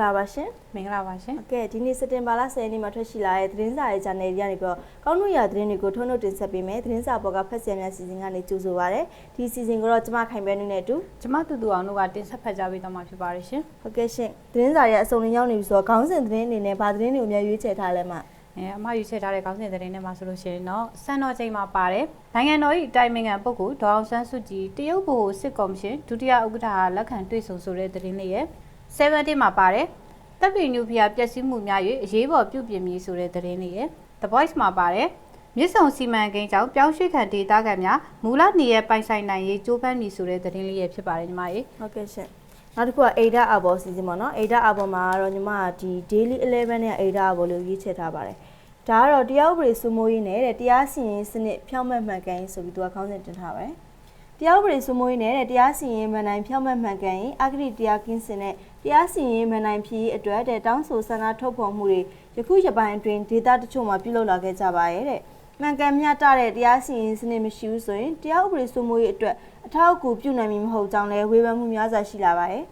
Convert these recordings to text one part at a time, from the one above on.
မင်္ဂလာပါရှင်မင်္ဂလာပါရှင်။ကဲဒီနေ့စက်တင်ဘာလ10ရက်နေ့မှာထွက်ရှိလာတဲ့သတင်းစာရဲ့ channel ကြီးကနေပြီးတော့ကောင်းလို့ရသတင်းတွေကိုထုတ်လွှင့်တင်ဆက်ပေးမယ်။သတင်းစာပေါ်ကဖတ်စင်များစီစဉ်ကနေကြိုဆိုပါရစေ။ဒီစီစဉ်ကိုတော့ကျမခိုင်ပဲနေနဲ့အတူကျမတူတူအောင်တို့ကတင်ဆက်ဖတ်ကြားပေးတော့မှာဖြစ်ပါတယ်ရှင်ဟုတ်ကဲ့ရှင်။သတင်းစာရဲ့အစုံလင်ရောက်နေပြီဆိုတော့ခေါင်းစဉ်သတင်းအနေနဲ့ဗာသတင်းတွေကိုအများရွေးချယ်ထားလဲမှာအဲအမယူချက်ထားတဲ့ခေါင်းစဉ်သတင်းထဲမှာဆိုလို့ရှိရင်တော့စံတော်ချိန်မှာပါတယ်နိုင်ငံတော်၏တိုင်ပင်ခံပုဂ္ဂိုလ်ဒေါအောင်ဆန်းစုကြည်တရုတ်ဗဟိုစစ်ကော်မရှင်ဒုတိယဥက္ကဋ္ဌဟာလက်ခံတွေ့ဆုံဆိုတဲ့သတင်းလေးရဲ့ 70မှာပါတယ်တပ်ပြည်နျူကလ িয়ার ပျက်စီးမှုများ၍အရေးပေါ်ပြုပြင်မည်ဆိုတဲ့သတင်းလေးရဲ့ The Voice မှာပါတယ်မြစ်ဆုံစီမံကိန်းကြောင့်ပြောင်းရွှေ့ခံဒေသခံများမူလနေရပိုင်ဆိုင်နိုင်ရေးကြိုးပမ်းမည်ဆိုတဲ့သတင်းလေးရဲ့ဖြစ်ပါတယ်ညီမရေ။ဟုတ်ကဲ့ရှင်။နောက်တစ်ခုက Ada Abo စီစဉ်ပါနော်။ Ada Abo မှာတော့ညီမကဒီ Daily 11နဲ့ Ada Abo လို့ရေးချယ်ထားပါတယ်။ဒါကတော့တရားဥပဒေစိုးမိုးရေးနဲ့တဲ့တရားစီရင်စနစ်ဖြောင့်မတ်မှန်ကန်ရေးဆိုပြီးသူကခေါင်းစဉ်တင်ထားပါတယ်။ တရားဥပဒေစိုးမိုးရေးနဲ့တဲ့တရားစီရင်မန်နိုင်ဖြောင့်မတ်မှန်ကန်ရင်အဂတိတရားကင်းစင်တဲ့တရားစီရင်မန်နိုင်ဖြစ်ရေးအတွက်တဲ့တောင်းဆိုဆန္ဒထုတ်ဖော်မှုတွေယခုရပိုင်းအတွင်းဒေတာတချို့မှာပြုလုပ်လာခဲ့ကြပါရဲ့တဲ့မှန်ကန်မျှတတဲ့တရားစီရင်စနစ်မရှိဘူးဆိုရင်တရားဥပဒေစိုးမိုးရေးအတွက်အထောက်အကူပြုနိုင်မည်မဟုတ်ကြောင်းလည်းဝေဖန်မှုများစွာရှိလာပါရဲ့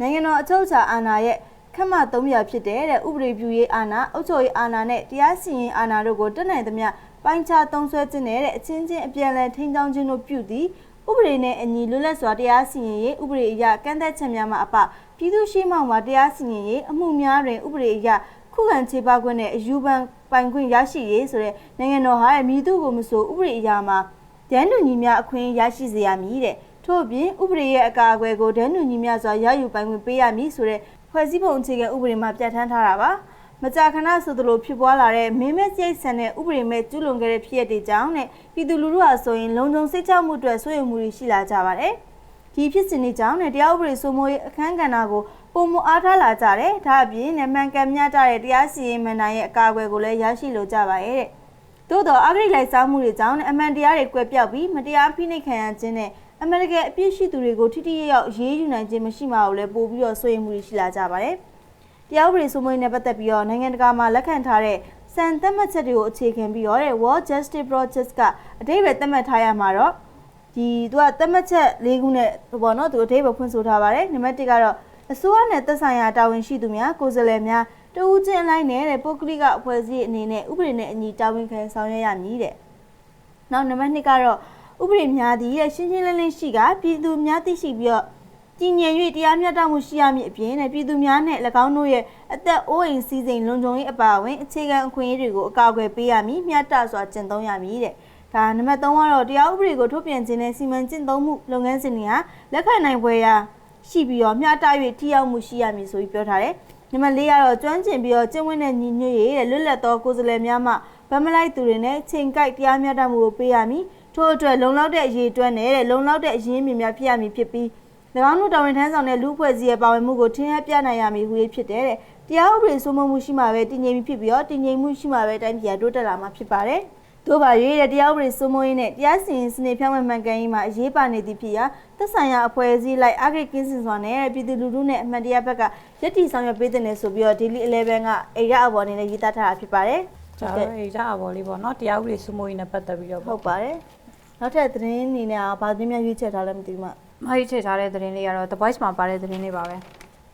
နိုင်ငံတော်အချုပ်အခြာအာဏာရဲ့ခက်မှသုံးပြဖြစ်တဲ့တဲ့ဥပဒေပြုရေးအာဏာအုပ်ချုပ်ရေးအာဏာနဲ့တရားစီရင်အာဏာတို့ကိုတက်နိုင်သမျှပိုင်းခြားသုံးဆွဲခြင်းနဲ့တဲ့အချင်းချင်းအပြန်အလှန်ထိန်းချောင်းခြင်းတို့ပြုသည် ဥပဒေနဲ့အညီလွတ်လပ်စွာတရားစီရင်ရေးဥပဒေအရကန့်သက်ချက်များမှအပပြည်သူရှိမှမှာတရားစီရင်ရေးအမှုများတွင်ဥပဒေအရခုခံခြေပခွင့်နဲ့အယူပန်ပိုင်ခွင့်ရရှိရေးဆိုတဲ့နိုင်ငံတော်ဟာမြည်သူကိုမဆိုဥပဒေအရမှာဒန်းတူညီများအခွင့်ရရှိစေရမည်တဲ့ထို့အပြင်ဥပဒေရဲ့အကာအကွယ်ကိုဒန်းတူညီများစွာရယူပိုင်ခွင့်ပေးရမည်ဆိုတဲ့ဖွဲ့စည်းပုံအခြေခံဥပဒေမှာပြဋ္ဌာန်းထားတာပါ မကြာခဏဆိုသလိုဖြစ်ပွားလာတဲ့မင်းမဲ့စိတ်ဆန်တဲ့ဥပဒေမဲ့ကျူးလွန်ခဲ့တဲ့ဖြစ်ရပ်တွေကြောင့်နဲ့ပြည်သူလူထုဟာဆိုရင်လုံခြုံစိတ်ချမှုအတွက်စိုးရိမ်မှုတွေရှိလာကြပါတယ်။ဒီဖြစ်စဉ်တွေကြောင့်နဲ့တရားဥပဒေစိုးမိုးရေးအခမ်းကဏ္ဍကိုပုံမအားထားလာကြတယ်။ဒါအပြင်နဲ့မှန်ကန်မျှတတဲ့တရားစီရင်မန်နိုင်ရဲ့အကာအကွယ်ကိုလည်းရရှိလိုကြပါရဲ့တဲ့။သို့တော့အဂရိလိုက်စားမှုတွေကြောင့်နဲ့အမှန်တရားတွေကွဲပြောက်ပြီးမတရားဖိနှိပ်ခံရခြင်းနဲ့အမေရိကန်အပြစ်ရှိသူတွေကိုထိထိရောက်ရောက်ရေးယူနိုင်ခြင်းမရှိမှာကိုလည်းပို့ပြီးတော့စိုးရိမ်မှုတွေရှိလာကြပါတယ်။ တရားဥပဒေစိုးမိုးရေးနဲ့ပတ်သက်ပြီးတော့နိုင်ငံတကာမှာလက်ခံထားတဲ့စံသတ်မှတ်ချက်တွေကိုအခြေခံပြီးတော့တဲ့ World Justice Project ကအတိတ်ပဲသတ်မှတ်ထားရမှာတော့ဒီသူကသတ်မှတ်ချက်၄ခုနဲ့ပေါ့နော်သူအတိတ်ပဲဖွင့်ဆိုထားပါတယ်နံပါတ်1ကတော့အစိုးရနဲ့သက်ဆိုင်ရာတာဝန်ရှိသူများကိုယ်စားလှယ်များတဦးချင်းအလိုက်နဲ့တဲ့ပုဂ္ဂလိကအဖွဲ့အစည်းအနေနဲ့ဥပဒေနဲ့အညီတာဝန်ခံဆောင်ရွက်ရမည်တဲ့နောက်နံပါတ်2ကတော့ဥပဒေများသည်တဲ့ရှင်းရှင်းလင်းလင်းရှိကပြည်သူများသိရှိပြီးတော့ တည်ငြိမ်၍တရားမျှတမှုရှိရမည်အပြင်နဲ့ပြည်သူများနဲ့၎င်းတို့ရဲ့အသက်အိုးအိမ်စီးစိမ်လုံခြုံရေးအပါအဝင်အခြေခံအခွင့်အရေးတွေကိုအကာအကွယ်ပေးရမည်မျှတစွာကျင့်သုံးရမည်တဲ့ဒါနံပါတ်3ကတော့တရားဥပဒေကိုထုတ်ပြန်ခြင်းနဲ့စီမံကျင့်သုံးမှုလုပ်ငန်းစဉ်တွေဟာလက်ခံနိုင်ပွဲရာရှိပြီးတော့မျှတ၍ထိရောက်မှုရှိရမည်ဆိုပြီးပြောထားတယ်နံပါတ်4ကတော့ကျွမ်းကျင်ပြီးတော့ကျင့်ဝတ်နဲ့ညီညွတ်ရေးတဲ့လွတ်လပ်သောကိုယ်စားလှယ်များမှဗမလိုက်သူတွေနဲ့ချိန်ကိုက်တရားမျှတမှုကိုပေးရမည်ထို့အတွက်လုံလောက်တဲ့အရေးအတွက်နဲ့တဲ့လုံလောက်တဲ့အရင်းမြစ်များဖြစ်ရမည်ဖြစ်ပြီး၎ င်းတို့တာဝန်ထမ်းဆောင်တဲ့လူအဖွဲ့အစည်းရဲ့ပါဝင်မှုကိုထင်ဟပ်ပြနိုင်ရမည်ဟူ၍ဖြစ်တဲ့တဲ့တရားဥပဒေစိုးမိုးမှုရှိမှပဲတည်ငြိမ်မှုဖြစ်ပြီးတော့တည်ငြိမ်မှုရှိမှပဲတိုင်းပြည်ကတိုးတက်လာမှာဖြစ်ပါတယ်။တို့ပါ၍တဲ့တရားဥပဒေစိုးမိုးရေးနဲ့တရားစီရင်စနစ်ဖြောင်းမှန်မှန်ကန်ရေးမှာအရေးပါနေသည့်ဖြစ်ရာသက်ဆိုင်ရာအဖွဲ့အစည်းလိုက်အဂရိကင်းစင်စွာနဲ့ပြည်သူလူထုနဲ့အမှန်တရားဘက်ကရည်တည်ဆောင်ရွက်ပေးတဲ့နယ်ဆိုပြီးတော့ Daily 11ကအိရအဘော်အနေနဲ့ရေးသားထားတာဖြစ်ပါတယ်။ကျွန်တော်အေးကြအဘော်လေးပေါ့နော်တရားဥပဒေစိုးမိုးရေးနဲ့ပတ်သက်ပြီးတော့ဟုတ်ပါတယ်။နောက်ထပ်သတင်းအနေနဲ့ဗာသတင်းများရွေးချယ်ထားလဲမသိဘူးမ။ မဟိချက်ထားတဲ့သတင်းလေးကတော့ The Voice မှာပါတဲ့သတင်းလေးပါပဲ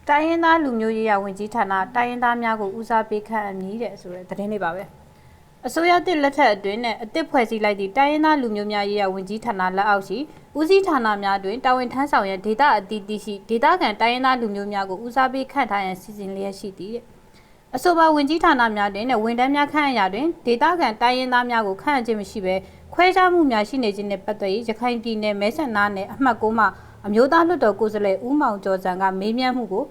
တိုင်းရင်းသားလူမျိုးရေးရဝင်ကြီးဌာနတိုင်းရင်းသားများကိုဦးစားပေးခန့်အပ်မည်တဲ့ဆိုတဲ့သတင်းလေးပါပဲအစိုးရတစ်လက်ထက်အတွင်းနဲ့အစ်စ်ဖွဲ့စည်းလိုက်သည့်တိုင်းရင်းသားလူမျိုးများရေးရဝင်ကြီးဌာနလက်အောက်ရှိဦးစီးဌာနများတွင်တာဝန်ထမ်းဆောင်ရန်ဒေတာအသီးသီးရှိဒေတာကန်တိုင်းရင်းသားလူမျိုးများကိုဦးစားပေးခန့်ထားရန်စီစဉ်လျက်ရှိသည်တဲ့အဆိုပါဝင်ကြီးဌာနများတွင်နဲ့ဝန်ထမ်းများခန့်အပ်ရာတွင်ဒေတာကန်တိုင်းရင်းသားများကိုခန့်အပ်ခြင်းမရှိဘဲ ခွဲခြားမှုများရှိနေခြင်းနဲ့ပတ်သက်၍ရခိုင်ပြည်နယ်မဲဆန္ဒနယ်အမှတ်9မှာအမျိုးသားလွှတ်တော်ကိုယ်စားလှယ်ဦးမောင်ကျော်စံကမေးမြန်းမှုကို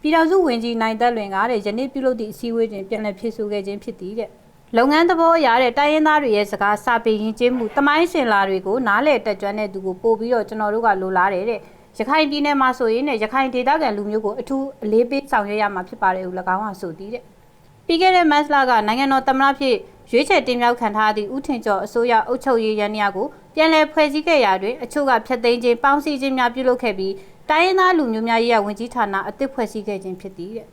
ပြည်ထောင်စုဝင်ကြီးနိုင်သက်လွင်ကတဲ့ယနေ့ပြုလုပ်သည့်အစည်းအဝေးတွင်ပြန်လည်ဖြေဆိုခဲ့ခြင်းဖြစ်သည်တဲ့လုပ်ငန်းသဘောအရတဲ့တိုင်းရင်းသားတွေရဲ့စကားစာပေရင်းကျင်းမှုတမိုင်းရှင်လာတွေကိုနားလည်တက်ကြွတဲ့သူကိုပို့ပြီးတော့ကျွန်တော်တို့ကလိုလားတယ်တဲ့ရခိုင်ပြည်နယ်မှာဆိုရင်ねရခိုင်ဒေသခံလူမျိုးကိုအထူးအလေးပေးဆောင်ရွက်ရမှာဖြစ်ပါတယ်ဟု၎င်းကဆိုသည်တဲ့ပြီးခဲ့တဲ့မတ်လကနိုင်ငံတော်သမ္မတဖြစ် ရွေးချယ်တင်မြှောက်ခံထားသည့်ဦးထင်ကျော်အစိုးရအုပ်ချုပ်ရေးရန်ရာကိုပြန်လည်ဖွဲ့စည်းခဲ့ရာတွင်အချို့ကဖျက်သိမ်းခြင်းပေါင်းစည်းခြင်းများပြုလုပ်ခဲ့ပြီးတိုင်းရင်းသားလူမျိုးများရေးရဝင်ကြီးဌာနအသစ်ဖွဲ့စည်းခဲ့ခြင်းဖြစ်သည်တဲ့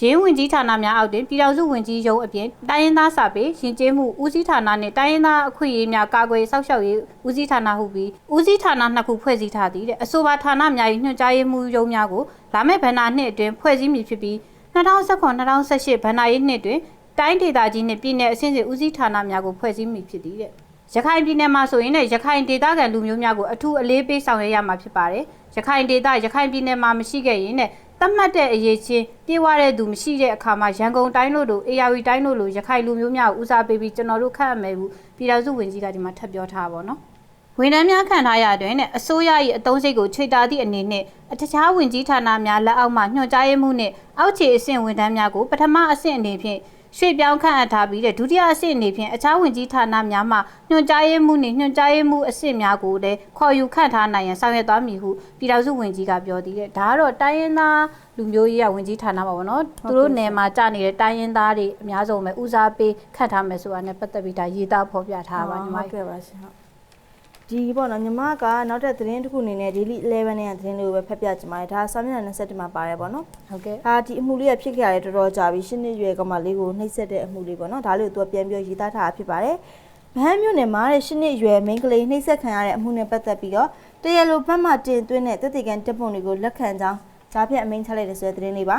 ရရင်းဝင်ကြီးဌာနများအောက်တွင်ပြည်ထောင်စုဝင်ကြီးရုံးအပြင်တိုင်းရင်းသားစာပေရှင်ကျေးမှုဦးစီးဌာနနှင့်တိုင်းရင်းသားအခွင့်အရေးများကာကွယ်စောင့်ရှောက်ရေးဦးစီးဌာနဟုပြီးဦးစီးဌာနနှစ်ခုဖွဲ့စည်းထားသည်တဲ့အဆိုပါဌာနများ၏ညွှန်ကြားရေးမှူးရုံးများကိုလာမယ့်ဗဏ္ဍာနှစ်အတွင်းဖွဲ့စည်းမည်ဖြစ်ပြီး2019-2018ဗဏ္ဍာရေးနှစ်တွင် တိုင်းဒေသကြီးနှင့်ပြည်내အဆင့်ဆင့်ဦးစီးဌာနများကိုဖွဲ့စည်းမည်ဖြစ်သည်တဲ့ရခိုင်ပြည်နယ်မှာဆိုရင်လည်းရခိုင်ဒေသခံလူမျိုးများကိုအထူးအလေးပေးဆောင်ရွက်ရမှာဖြစ်ပါတယ်။ရခိုင်ဒေသရခိုင်ပြည်နယ်မှာမရှိခဲ့ရင်လည်းတတ်မှတ်တဲ့အရေးချင်းပြေးဝတဲ့သူမရှိတဲ့အခါမှာရန်ကုန်တိုင်းလို့တို့အေယာဝီတိုင်းလို့လို့ရခိုင်လူမျိုးများကိုဦးစားပေးပြီးကျွန်တော်တို့ခန့်အပ်မယ်ဘူးပြည်ထောင်စုဝန်ကြီးကဒီမှာထပ်ပြောထားပါတော့။ဝန်ထမ်းများခံထားရတွင်နဲ့အစိုးရ၏အတုံးစိတ်ကိုခြေတာသည့်အနေနဲ့အထခြားဝင်ကြီးဌာနများလက်အောက်မှညွှန်ကြားရေးမှုနှင့်အောက်ခြေအဆင့်ဝန်ထမ်းများကိုပထမအဆင့်အနေဖြင့် ရွှေ့ပြောင်းခန့်အပ်ထားပြီးတဲ့ဒုတိယအဆင့်အနေဖြင့်အခြားဝင်ကြီးဌာနများမှညွှန်ကြားရေးမှုနှင့်ညွှန်ကြားရေးမှုအဆင့်များကိုလည်းခေါ်ယူခန့်ထားနိုင်ရန်ဆောင်ရွက်သွားမည်ဟုပြည်ထောင်စုဝန်ကြီးကပြောသေးတယ်ဒါကတော့တိုင်းရင်းသားလူမျိုးရေးရဝင်ကြီးဌာနပါဘောနော်သူတို့နယ်မှာကြာနေတဲ့တိုင်းရင်းသားတွေအများဆုံးပဲဦးစားပေးခန့်ထားမယ်ဆိုတာနဲ့ပတ်သက်ပြီးဒါရေးသားဖော်ပြထားပါညီမဟုတ်ကြီးကဲ့ပါရှင်ဟုတ် ဒီပေါ့နော်ညီမကနောက်ထပ်သတင်းတစ်ခုအနေနဲ့ daily 11နဲ့သတင်းလေးကိုပဲဖတ်ပြချင်ပါတယ်ဒါစာမျက်နှာ27မှာပါတယ်ပေါ့နော်ဟုတ်ကဲ့ဒါဒီအမှုလေးကဖြစ်ခဲ့ရတယ်တော်တော်ကြာပြီရှင်းနေရွယ်ကမလေးကိုနှိပ်စက်တဲ့အမှုလေးပေါ့နော်ဒါလေးကိုသူကပြန်ပြီးရေးသားထားတာဖြစ်ပါတယ်ဗဟန်းမြို့နယ်မှာတဲ့ရှင်းနေရွယ်မိန်းကလေးနှိပ်စက်ခံရတဲ့အမှုနဲ့ပတ်သက်ပြီးတော့တရားလိုဘက်မှတင်သွင်းတဲ့တက်တေကန်တပ်ပုံတွေကိုလက်ခံကြောင်းဈာဖြတ်အမိန့်ချလိုက်တဲ့ဆိုတဲ့သတင်းလေးပါ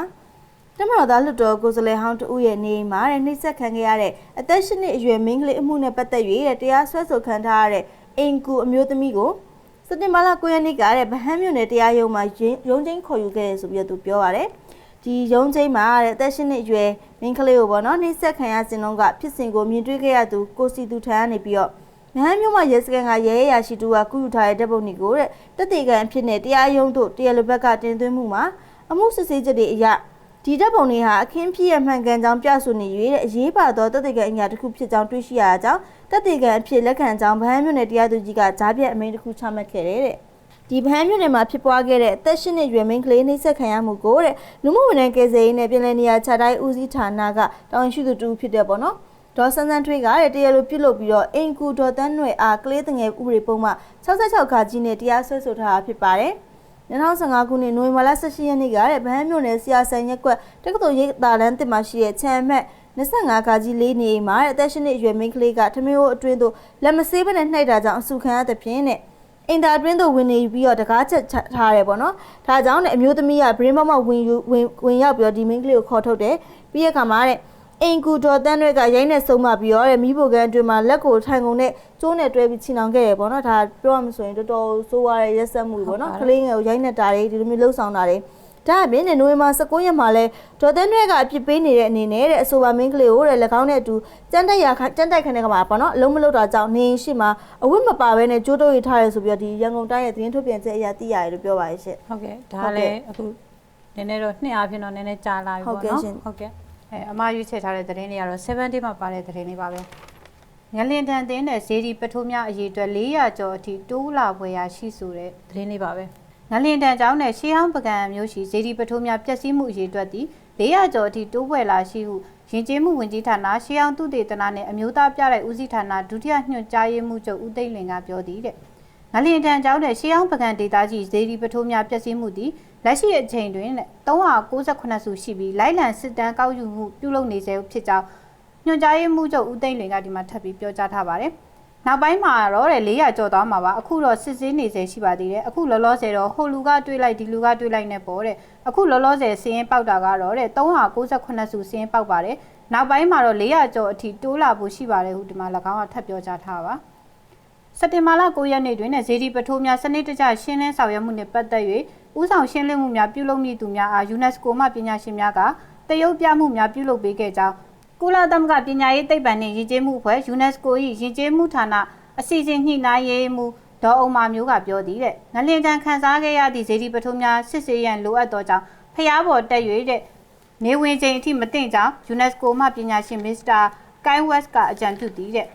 တမတော်သားလွတ်တော်ကိုယ်စားလှယ်ဟောင်းတဦးရဲ့နေအိမ်မှာတဲ့နှိပ်စက်ခံခဲ့ရတဲ့အသက်ရှင်နှစ်အရွယ်မိန်းကလေးအမှုနဲ့ပတ်သက်၍တဲ့တရားစွဲဆိုခံထားရတဲ့ အင်ကူအမျိုးသမီးကိုစက်တင်ဘာလ9ရက်နေ့ကတဲ့ဗဟန်းမြို့နယ်တရားရုံးမှာရင်းရုံးချင်းခေါ်ယူခဲ့တယ်ဆိုပြီးတော့သူပြောပါတယ်ဒီရုံးချင်းမှာတဲ့အသက်ရှင်နှစ်အရွယ်မိန်းကလေးကိုပေါ့နော်နှိပ်စက်ခံရစဉ်တုန်းကဖြစ်စဉ်ကိုမြင်တွေ့ခဲ့ရသူကိုစီသူထမ်းကနေပြီးတော့မဟန်းမြို့မှာရဲစခန်းကရဲရဲရာရှိတူကကုယူထားတဲ့တပ်ပုံတွေကိုတဲ့တက်တေကန်အဖြစ်နဲ့တရားရုံးတို့တရားလိုဘက်ကတင်သွင်းမှုမှာအမှုစစ်ဆေးချက်တွေအရဒီတပ်ပုံတွေဟာအခင်းဖြစ်ရမှန်ကန်ကြောင်းပြဆိုနေ၍တဲ့အရေးပါသောတပ်တေကန်အညာတစ်ခုဖြစ်ကြောင်းတွေ့ရှိရကြောင်း တပ်တေကန်အဖြစ်လက်ခံကြောင်းဗဟန်းမြို့နယ်တရားသူကြီးကကြားပြတ်အမိန့်တစ်ခုချမှတ်ခဲ့တယ်တဲ့ဒီဗဟန်းမြို့နယ်မှာဖြစ်ပွားခဲ့တဲ့အသက်ရှင်နှစ်ရွယ်မင်းကလေးနှိပ်စက်ခံရမှုကိုတဲ့လူမှုဝန်ထမ်းကယ်ဆယ်ရေးနဲ့ပြည်내နေရာခြားတိုင်းဦးစီးဌာနကတာဝန်ရှိသူတူဖြစ်တဲ့ပေါ့နော်ဒေါ်စန်းစန်းထွေးကတဲ့တရားလိုပြုတ်လုပ်ပြီးတော့အင်ကူဒေါ်တန်းနွယ်အားကလေးတငယ်ဥပဒေပုံမှ66ခါကြီးနဲ့တရားစွဲဆိုထားတာဖြစ်ပါတယ်2015ခုနှစ်နိုဝင်ဘာလ18ရက်နေ့ကတဲ့ဗဟန်းမြို့နယ်ဆရာဆန်ရက်ကွက်တက္ကသိုလ်ရိပ်သာလန်းတင်မှာရှိတဲ့ချမ်းမက် 25ခါကြီးလေးနေအိမ်မှာတဲ့အသက်ရှင်နေအရွယ်မိန်းကလေးကထမင်းဟိုအတွင်းသို့လက်မဆေးဘဲနဲ့နှိုက်တာကြောင့်အဆူခံရတဲ့ဖြင့်တဲ့အင်တာအတွင်းသို့ဝင်နေပြီးတော့တကားချက်ချထားရတယ်ပေါ့နော်။ဒါကြောင့်လည်းအမျိုးသမီးကဘရင်းမောက်မောက်ဝင်ယူဝင်ဝင်ရောက်ပြီးတော့ဒီမိန်းကလေးကိုခေါ်ထုတ်တယ်။ပြီးရခါမှာတဲ့အင်ကူတော်တန်းတွေကရိုင်းနဲ့ဆုံးမပြီးတော့တဲ့မိဖို့ကန်အတွင်းမှာလက်ကိုထိုင်ကုန်နဲ့ကျိုးနဲ့တွဲပြီးချီနှောင်ခဲ့ရပေါ့နော်ဒါပြောရမဆိုရင်တော်တော်ဆိုးရတဲ့ရက်စက်မှုတွေပေါ့နော်ကလေးငယ်ကိုရိုင်းနဲ့တာတွေဒီလိုမျိုးလှုပ်ဆောင်တာတွေ ဒါအပြင်နိုဝင်ဘာ19ရက်မှာလဲဒေါ်တန်းတွေကအပြစ်ပေးနေတဲ့အနေနဲ့တဲ့အဆိုပါမင်းကလေးကိုတဲ့၎င်းနဲ့အတူစမ်းတက်ရစမ်းတက်ခနဲ့ကမှာပေါ့နော်အလုံးမလုံးတာကြောင့်နေရှိမှာအဝတ်မပါဘဲနဲ့ကြိုးတိုးရထားရဆိုပြီးတော့ဒီရန်ကုန်တိုင်းရဲ့သတင်းထုတ်ပြန်ချက်အရာသိရတယ်လို့ပြောပါရဲ့ရှင့်ဟုတ်ကဲ့ဒါဟုတ်ကဲ့လည်းအခုနည်းနည်းတော့နှစ်အားဖြင့်တော့နည်းနည်းကြာလာပြီဟုတ်ပေါ့ကဲ့နော်ရှင်ဟုတ်ကဲ့အဲအမရွေးချယ်ထားတဲ့သတင်းတွေကတော့7 day မှာပါတဲ့သတင်းတွေပါပဲငလင်တန်တင်းတဲ့ဇေဒီပထိုးများအရေးအတွက်400ကျော်အထိတိုးလာပွဲရရှိဆိုတဲ့သတင်းတွေပါပဲ ငလင်တန်ကျောင်းနဲ့ရှေးဟောင်းပကံမျိုးရှိဇေဒီပထိုးများပျက်စီးမှုအရေးအတွက်ဒီ400ကျော်အထိတိုးပွဲလာရှိဟုယဉ်ကျေးမှုဝင်ကြီးဌာနရှေးဟောင်းသုတေသနနဲ့အမျိုးသားပြတဲ့ဦးစီးဌာနဒုတိယညွှန်ကြားရေးမှူးချုပ်ဦးသိန်းလင်ကပြောသည်တဲ့ငလင်တန်ကျောင်းတဲ့ရှေးအောင်ပကံဒေတာကြီးဇေဒီပထိုးများပျက်စီးမှုသည်လက်ရှိအချိန်တွင်398စုရှိပြီးလိုက်လံစစ်တမ်းကောက်ယူမှုပြုလုပ်နေစေဖြစ်ကြောင်းညွှန်ကြားရေးမှူးချုပ်ဦးသိန်းလင်ကဒီမှာထပ်ပြီးပြောကြားထားပါတယ်။ နောက်ပိုင်းမှာတော့တဲ့400ကျော်သွားမှာပါအခုတော့စစ်ဆေးနေစေရှိပါသေးတယ်အခုလောလောဆယ်တော့ဟိုလူကတွေးလိုက်ဒီလူကတွေးလိုက်နေပေါ့တဲ့အခုလောလောဆယ်စီးရင်ပေါက်တာကတော့တဲ့398စုစီးရင်ပေါက်ပါတယ်နောက်ပိုင်းမှာတော့400ကျော်အထိတိုးလာဖို့ရှိပါတယ်ဟုဒီမှာ၎င်းကထပ်ပြောကြားထားပါစက်တင်ဘာလ9ရက်နေ့တွင်ဇေဒီပထိုးများစနစ်တကျရှင်းလင်းဆောင်ရွက်မှုနှင့်ပတ်သက်၍ဥဆောင်ရှင်းလင်းမှုများပြုလုပ်မည့်သူများအား UNESCO မှပညာရှင်များကတရုတ်ပြမှုများပြုလုပ်ပေးခဲ့ကြောင်း ကုလသမဂ္ဂပညာရေးသိပ္ပံနှင့်ယဉ်ကျေးမှုအဖွဲ့ UNESCO ၏ယဉ်ကျေးမှုဌာနအစီအစဉ်ညှိနှိုင်းရေးမှူးဒေါ်အောင်မာမျိုးကပြောသည်တဲ့ငလင်တန်ခန်းစားခဲ့ရသည့်ဇေဒီပထိုးများစစ်ဆေးရန်လိုအပ်သောကြောင့်ဖျားပေါ်တက်၍တဲ့နေဝင်ချိန်အထိမတင်ကြောင်း UNESCO မှပညာရှင်မစ္စတာကိုင်းဝက်ကအကြံပြုသည်တဲ့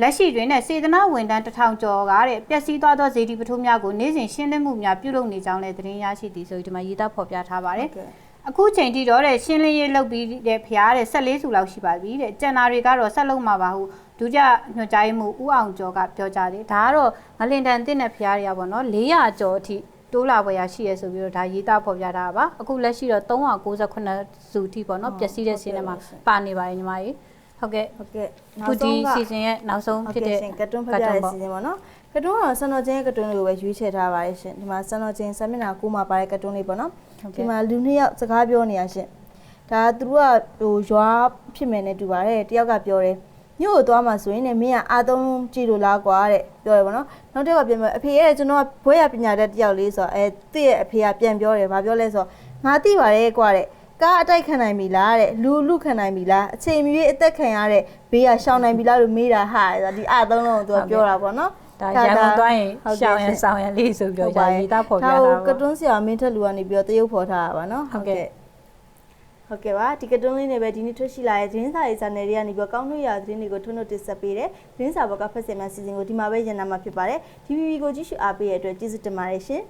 လက်ရှိတွင်နဲ့စေတနာဝန်ထမ်းတစ်ထောင်ကျော်ကတဲ့ပျက်စီးသွားသောဇေဒီပထိုးများကိုနေ့စဉ်ရှင်းလင်းမှုများပြုလုပ်နေကြောင်းလည်းသတင်းရရှိသည်ဆိုပြီးဒီမှာရေးသားဖော်ပြထားပါတယ်။ အခုချိန်ထိတော့တဲ့ရှင်းလင်းရေးလုပ်ပြီးတဲ့ဖျားတဲ့14စုလောက်ရှိပါပြီတဲ့။ကျန်နာတွေကတော့ဆက်လုပ်မှာပါဟုဒုတိယညွှန်ကြားရေးမှူးဦးအောင်ကျော်ကပြောကြားတယ်။ဒါကတော့ငလင်တန်တင့်တဲ့ဖျားတွေကပေါ့နော်400ကျော်အထိတိုးလာပွဲရရှိရဆိုပြီးတော့ဒါရေးသားဖော်ပြထားတာပါ။အခုလက်ရှိတော့398စုအထိပေါ့နော်ဟုတ်ပျက်စီးတဲ့စီးထဲမှာဟုတ်ကဲ့ပါရှင်ပါနေပါတယ်ညီမကြီးဟုတ်ကဲ့ဟုတ်ကဲ့ခုဒီ season ရဲ့နောက်ဆုံးဟုတ်ဖြစ်ကဲ့တဲ့ရှင်ကတ်တွန်းဖတ်ပြတဲ့စီစဉ်ပေါ့နော်ကတ်တွန်းကတော့စံတော်ချင်းရဲ့ကတ်တွန်းလေးကိုပဲရွေးချယ်ထားပါတယ်ရှင်ဒီမှာစံတော်ချင်းစာမျက်နှာ9မှာပါတဲ့ကတ်တွန်းလေးပေါ့နော်ဟုတ်ကဲ့ ဒီမှာလူနှစ်ယောက်စကားပြောနေရရှင်ဒါသူတို့ကဟိုရွာဖြစ်မယ်နဲ့တူပါတယ်တယောက်ကပြောတယ်မြို့ကိုသွားမှဆိုရင်ねမင်းကအာသုံးလုံးကြည့်လို့လားကွာတဲ့ပြောတယ်ပေါ့နော်နောက်တစ်ယောက်ကပြန်ပြောအဖေရဲ့ကျွန်တော်ကဘွဲရပညာတတ်တယောက်လေးဆိုတော့အဲသူ့ရဲ့အဖေကပြန်ပြောတယ်ဗာပြောလဲဆိုတော့ငါသိပါတယ်ကွာတဲ့ကားအတိုက်ခံနိုင်ပြီလားတဲ့လူလူခံနိုင်ပြီလားအချိန်မီအသက်ခံရတဲ့ဘေးကရှောင်းနိုင်ပြီလားလို့မေးတာဟာတဲ့ဒီအာသုံးလုံးကိုသူကပြောတာပေါ့နော် ဒါရန်ကုန်သွားရင်ဟုတ်ကဲ့ရှောင်းရန်ဆောင်ရန်လေးဆိုပြီးတော့ရေးသားဖော်ပြတာဒါကိုကပေါ့တွန်းဆရာမင်းထက်လူကနေပြီးတော့တရုပ်ဖော်ထားတာပါနော်ဟုတ်ကဲ့ဟုတ်ကဲ့ပါဒီကတွန်းလေးနဲ့ပဲဒီနေ့ထွက်ရှိလာတဲ့သတင်းစာရေးစာနယ်တွေကနေပြီးတော့ကောင်းလို့ရတဲ့သတင်းတွေကိုထုတ်လွှင့်တင်ဆက်ပေးတယ်သတင်းစာဘောက်ကဖက်စင်များစီစဉ်ကိုဒီမှာပဲရန်နာမှာဖြစ်ပါတယ် DVB ကိုကြည့်ရှုအားပေးရတဲ့အတွက်ကျေးဇူးတင်ပါတယ်ရှင်